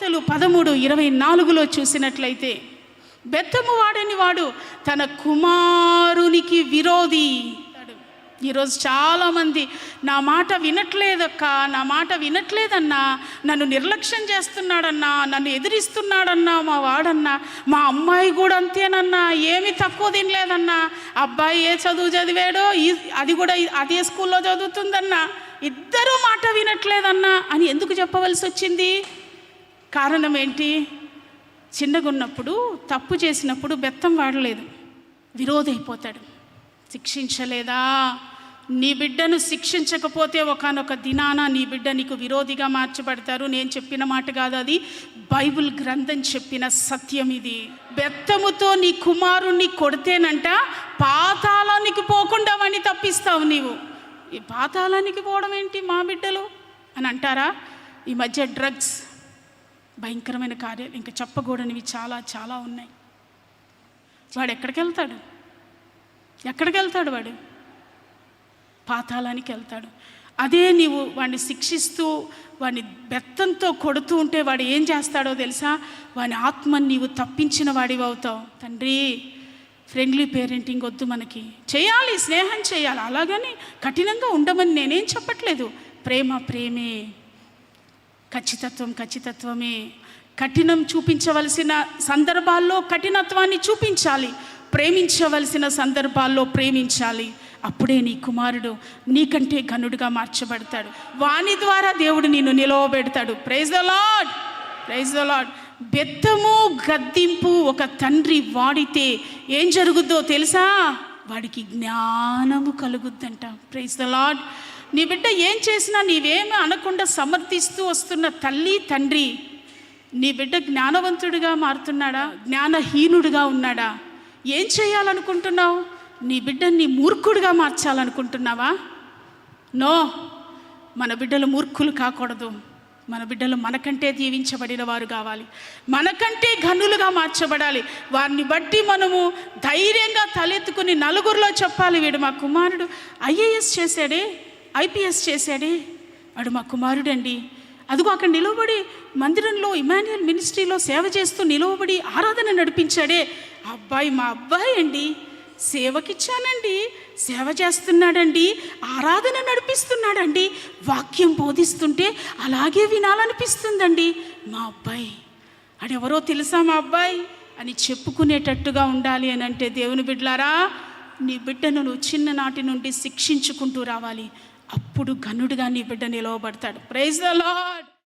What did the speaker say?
కీర్తలు పదమూడు ఇరవై నాలుగులో చూసినట్లయితే బెత్తము వాడని వాడు తన కుమారునికి విరోధి ఈరోజు చాలామంది నా మాట వినట్లేదక్క నా మాట వినట్లేదన్నా నన్ను నిర్లక్ష్యం చేస్తున్నాడన్నా నన్ను ఎదిరిస్తున్నాడన్నా మా వాడన్నా మా అమ్మాయి కూడా అంతేనన్నా ఏమి తక్కువ తినలేదన్నా అబ్బాయి ఏ చదువు చదివాడో ఈ అది కూడా అదే స్కూల్లో చదువుతుందన్నా ఇద్దరూ మాట వినట్లేదన్నా అని ఎందుకు చెప్పవలసి వచ్చింది కారణం ఏంటి? చిన్నగున్నప్పుడు తప్పు చేసినప్పుడు బెత్తం వాడలేదు. విరోధైపోతాడు. శిక్షించలేదా? నీ బిడ్డను శిక్షించకపోతే ఒకనొక దినాన నీ బిడ్డ నీకు విరోధిగా మార్చబడతారు. నేను చెప్పిన మాట కాదు అది. బైబిల్ గ్రంథం చెప్పిన సత్యం ఇది. బెత్తముతో నీ కుమారుణ్ణి కొడితేనంట పాతాళానికి పోకుండా వాడిని తప్పిస్తావు నీవు. ఈ పాతాళానికి పోవడం ఏంటి మా బిడ్డలు? అని అంటారా? ఈ మధ్య డ్రగ్స్ భయంకరమైన కార్యాలు ఇంకా చెప్పకూడనివి చాలా చాలా ఉన్నాయి. వాడు ఎక్కడికి వెళ్తాడు ఎక్కడికి వెళ్తాడు వాడు? పాతాళానికి వెళ్తాడు. అదే నీవు వాడిని శిక్షిస్తూ వాడిని బెత్తంతో కొడుతూ ఉంటే వాడు ఏం చేస్తాడో తెలుసా? వాని ఆత్మని నీవు తప్పించిన వాడివి అవుతావు. తండ్రి ఫ్రెండ్లీ పేరెంటింగ్ వద్దు మనకి. చేయాలి స్నేహం చేయాలి. అలాగని కఠినంగా ఉండమని నేనేం చెప్పట్లేదు. ప్రేమ ప్రేమే. ఖచ్చితత్వం ఖచ్చితత్వమే. కఠినం చూపించవలసిన సందర్భాల్లో కఠినత్వాన్ని చూపించాలి. ప్రేమించవలసిన సందర్భాల్లో ప్రేమించాలి. అప్పుడే నీ కుమారుడు నీకంటే ఘనుడుగా మార్చబడతాడు. వాని ద్వారా దేవుడు నిన్ను నిలవబెడతాడు. Praise the Lord praise the Lord బెత్తము గద్దింపు ఒక తండ్రి వాడితే ఏం జరుగుద్దో తెలుసా? వాడికి జ్ఞానము కలుగుద్దంట. ప్రైజ్ ద లాడ్ నీ బిడ్డ ఏం చేసినా నీవేమి అనకుండా సమర్థిస్తూ వస్తున్న తల్లి తండ్రి నీ బిడ్డ జ్ఞానవంతుడిగా మారుతున్నాడా? జ్ఞానహీనుడిగా ఉన్నాడా? ఏం చేయాలనుకుంటున్నావు? నీ బిడ్డని మూర్ఖుడిగా మార్చాలనుకుంటున్నావా? నో మన బిడ్డలు మూర్ఖులు కాకూడదు. మన బిడ్డలు మనకంటే దీవించబడిన వారు కావాలి. మనకంటే ఘనులుగా మార్చబడాలి. వారిని బట్టి మనము ధైర్యంగా తలెత్తుకుని నలుగురిలో చెప్పాలి వీడు మా కుమారుడు. ఐఏఎస్ చేశాడే? ఐపీఎస్ చేశాడే? వాడు మా కుమారుడండి. అదిగో అక్కడ నిలవబడి మందిరంలో ఇమాన్యుయల్ మినిస్ట్రీలో సేవ చేస్తూ నిలవబడి ఆరాధన నడిపించాడే. అబ్బాయి మా అబ్బాయి అండి. సేవకిచ్చానండి. సేవ చేస్తున్నాడండి. ఆరాధన నడిపిస్తున్నాడండి. వాక్యం బోధిస్తుంటే అలాగే వినాలనిపిస్తుందండి. మా అబ్బాయి. అడెవరో తెలుసా మా అబ్బాయి? అని చెప్పుకునేటట్టుగా ఉండాలి అని అంటే దేవుని బిడ్డలారా నీ బిడ్డను నువ్వు చిన్ననాటి నుండి శిక్షించుకుంటూ రావాలి. అప్పుడు ఘనుడిగా నీ బిడ్డ నిలవబడతాడు. Praise the lord